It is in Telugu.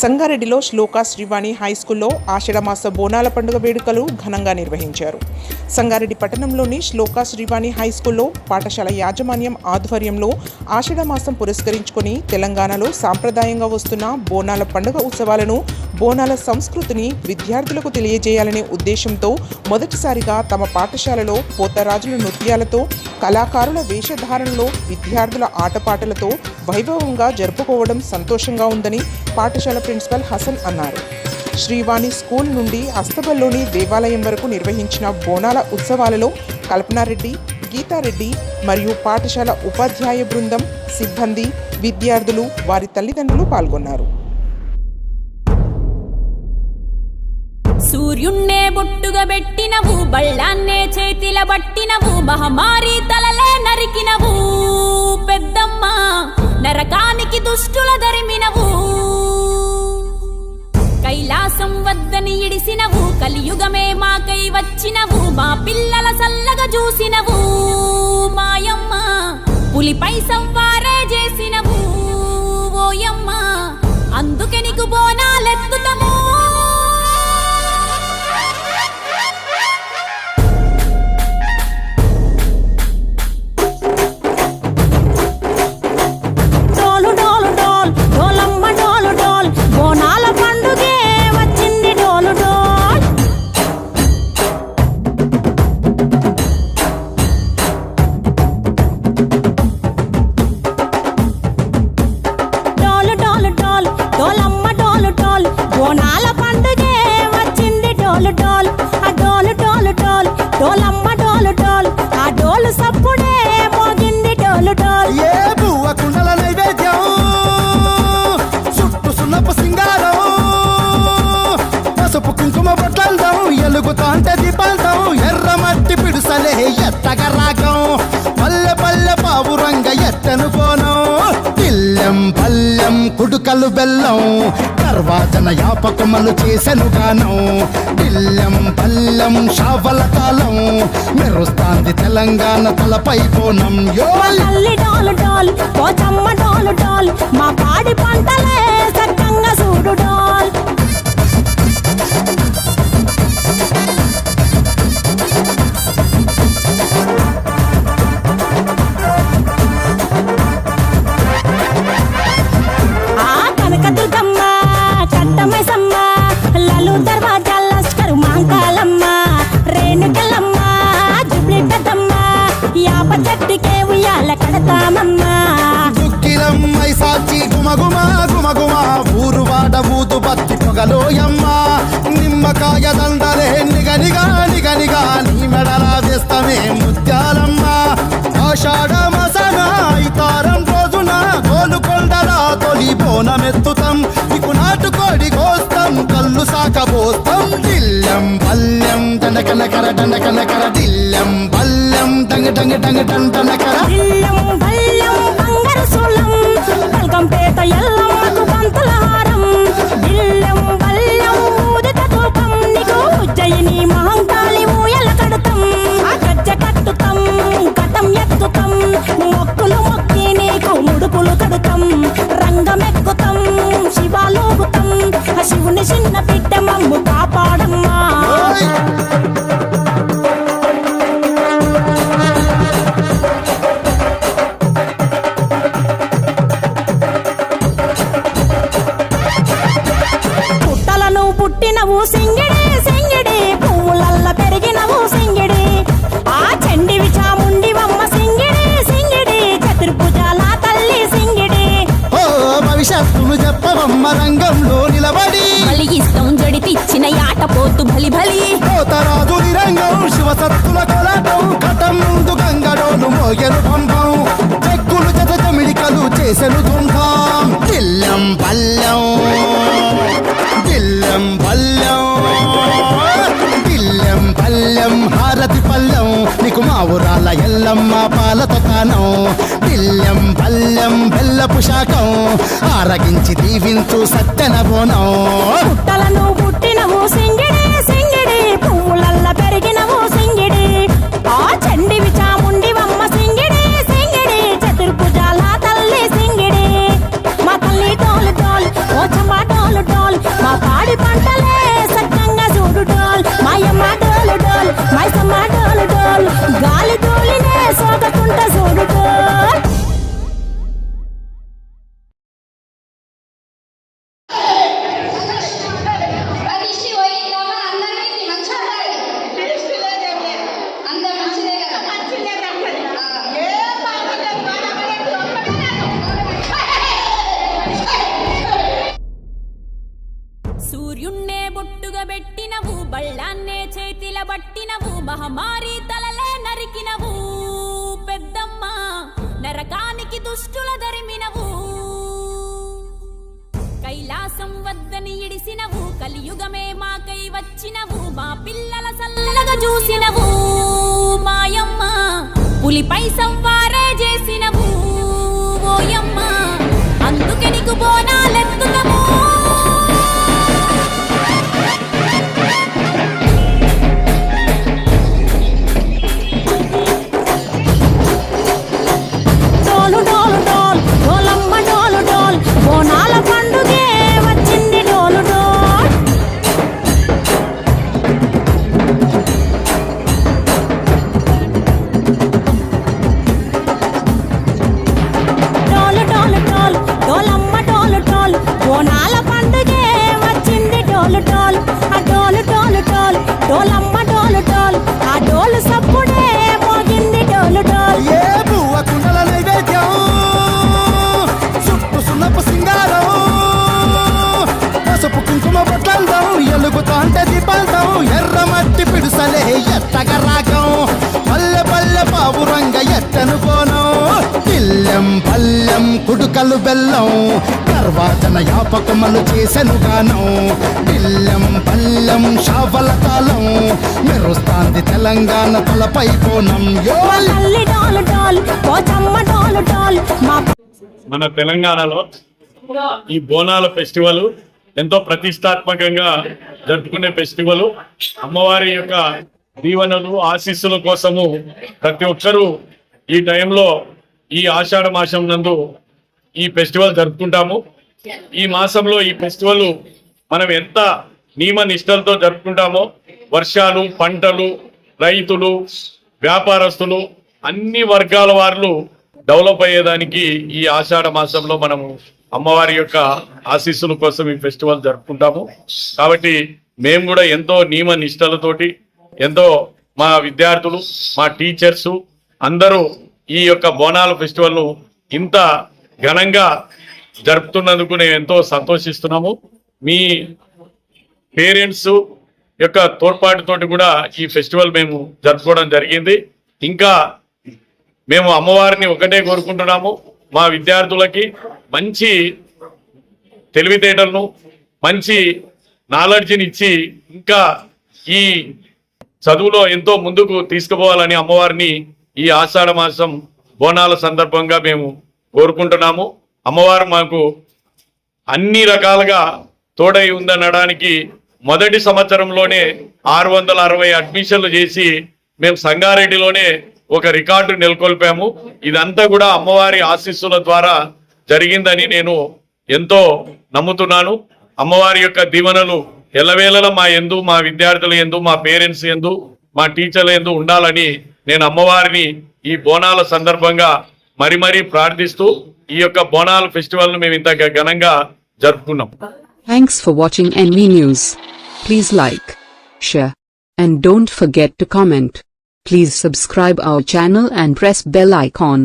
సంగారెడ్డిలో శ్లోకా శ్రీవాణి హై స్కూల్లో ఆషాఢమాస బోనాల పండుగ వేడుకలు ఘనంగా నిర్వహించారు. సంగారెడ్డి పట్టణంలోని శ్లోకా శ్రీవాణి హై స్కూల్లో పాఠశాల యాజమాన్యం ఆధ్వర్యంలో ఆషాఢమాసం పురస్కరించుకొని తెలంగాణలో సాంప్రదాయంగా వస్తున్న బోనాల పండుగ ఉత్సవాలను బోనాల సంస్కృతిని విద్యార్థులకు తెలియజేయాలనే ఉద్దేశంతో మొదటిసారిగా తమ పాఠశాలలో పోతరాజుల నృత్యాలతో కళాకారుల వేషధారణలో విద్యార్థుల ఆటపాటలతో వైభవంగా జరుపుకోవడం సంతోషంగా ఉందని పాఠశాల ప్రిన్సిపల్ హసన్ అన్నారు. శ్రీవాణి స్కూల్ నుండి అస్తబల్లోని దేవాలయం వరకు నిర్వహించిన బోనాల ఉత్సవాలలో కల్పనారెడ్డి గీతారెడ్డి మరియు పాఠశాల ఉపాధ్యాయ బృందం సిబ్బంది విద్యార్థులు వారి తల్లిదండ్రులు పాల్గొన్నారు. సూర్యుణ్ణే బొట్టుగా పెట్టినవు బళ్ళాన్నే చేతిల పట్టినవు మహమారి తలలే నరికినవు. పెద్దమ్మ నరకానికి దుష్టుల దరిమినవు. కైలాసం వద్దని ఇడిసినవు కలియుగమే మాకై వచ్చినవు మా పిల్లల సల్లగ చూసినవు మాయమ్మ. పులిపై సంవారే చేసినవు ఓయమ్మ. అందుకే నీకు పల్లెం కుడుకలు బెల్లం. తర్వాతన యాపకమలు చేసెను గానం. బిల్లం పల్లం షావల కాలం మెరుస్తాంది తెలంగాణ తలపై పోనం యో తల్లి డోలు డోల్ పోచమ్మ డాలు డాల్ మా పాడి పంటలే సక్కంగా చూడు డాల్. గుమగుమా గుమగుమా ఊరు వాడ ఊదు బత్తి పొగలోయమ్మ నిమ్మకాయ దండలే నిగనిగా నిగనిగా నీ మెడలా వేస్తమే ముత్యాలమ్మ. ఆషాఢ మసన ఇతారం రోజున గోలుకొండల తొలి బోనమెత్తుతాం. నీకు నాటుకోడి కోస్తాం కళ్ళు సాకబోస్తాం. దిల్లం పల్లెం దండకనకర దండకనకర దిల్లం పల్లెం డంగ డంగ డంగ డండనకర కర. దిల్లం బల్కంపేట ఎల్ పుట్టినవు సింగిడి సింగిడి పువ్వులల్ల పెరిగినవు సింగిడి. ఆ చండివి చాముండివమ్మ సింగిడి సింగిడి చతుర్భుజాల తల్లి సింగిడి. ఓ భవిష్యత్తును చెప్పవమ్మ రంగంలో నిలబడి. బలిగిస్తాం జడితిచ్చిన యాట పోతు బలి బలి. పోతరాజు నిరంగం శివసత్తుల కొలాటం కటం ముందు గంగడోలు మోగెను పంపం. చెక్కులు జత జమిడికలు చేసెను హారతి పల్లెం నీకు మా ఊరాల ఎల్లమ్మ పాలతో కానం. బిల్లం పల్లెం బెల్లపు శాఖం ఆరగించి దీవించు సత్యన బోనం. పుట్టలను పుట్టినవు కూడబెట్టినవు బళ్ళాన్నే చేతిల బట్టినవు మహమారి తలలే నరికినవు. పెద్దమ్మ నరకానికి దుష్టుల దరిమినవు. కైలాసం వద్దని ఇడిసినవు కలియుగమే మాకై వచ్చినవు మా పిల్లల సల్లగా చూసినవు. మాయమ్మ పులిపై సంవారే కుడుకలు బెల్లం. తర్వాతన యాపకమలు చేసెను గానం. పిల్లెం పల్లెం షావల తాళం మెరుస్తాంది తెలంగాణ తలపై కోణం. యో తల్లి డోలు డోల్ పోచమ్మ డోలు డోల్ మా మన తెలంగాణలో ఈ బోనాల ఫెస్టివల్ ఎంతో ప్రతిష్టాత్మకంగా జరుపుకునే ఫెస్టివల్. అమ్మవారి యొక్క దీవెనలు ఆశీస్సుల కోసము ప్రతి ఒక్కరూ ఈ టైంలో ఈ ఆషాఢ మాసం నందు ఈ ఫెస్టివల్ జరుపుకుంటాము. ఈ మాసంలో ఈ ఫెస్టివల్ మనం ఎంత నియమ నిష్టలతో జరుపుకుంటామో వర్షాలు పంటలు రైతులు వ్యాపారస్తులు అన్ని వర్గాల వారు డెవలప్ అయ్యేదానికి ఈ ఆషాఢ మాసంలో మనము అమ్మవారి యొక్క ఆశీస్సుల కోసం ఈ ఫెస్టివల్ జరుపుకుంటాము. కాబట్టి మేము కూడా ఎంతో నియమ నిష్టలతోటి ఎంతో మా విద్యార్థులు మా టీచర్స్ అందరూ ఈ యొక్క బోనాల ఫెస్టివల్ను ఇంత ఘనంగా జరుపుతున్నందుకు నేను ఎంతో సంతోషిస్తున్నాము. మీ పేరెంట్స్ యొక్క తోడ్పాటుతోటి కూడా ఈ ఫెస్టివల్ మేము జరుపుకోవడం జరిగింది. ఇంకా మేము అమ్మవారిని ఒకటే కోరుకుంటున్నాము. మా విద్యార్థులకి మంచి తెలివితేటలను మంచి నాలెడ్జ్ని ఇచ్చి ఇంకా ఈ చదువులో ఎంతో ముందుకు తీసుకుపోవాలని అమ్మవారిని ఈ ఆషాఢ మాసం బోనాల సందర్భంగా మేము కోరుకుంటున్నాము. అమ్మవారు మాకు అన్ని రకాలుగా తోడై ఉందనడానికి మొదటి సంవత్సరంలోనే ఆరు వందల అరవై అడ్మిషన్లు చేసి మేము సంగారెడ్డిలోనే ఒక రికార్డు నెలకొల్పాము. ఇదంతా కూడా అమ్మవారి ఆశీస్సుల ద్వారా జరిగిందని నేను ఎంతో నమ్ముతున్నాను. అమ్మవారి యొక్క దీవెనలు ఎల్లవేళలా మా ఎందు మా విద్యార్థుల ఎందు మా పేరెంట్స్ ఎందు మా టీచర్ల ఎందు ఉండాలని నేను అమ్మవారిని ఈ బోనాల సందర్భంగా మరి మరీ ప్రార్థిస్తూ ఈ యొక్క బోనాల ఫెస్టివల్ను మేము ఇంత ఘ- ఘనంగా జరుపుకున్నాం Thanks for watching NV News. Please like, share, and don't forget to comment. Please subscribe our channel and press bell icon.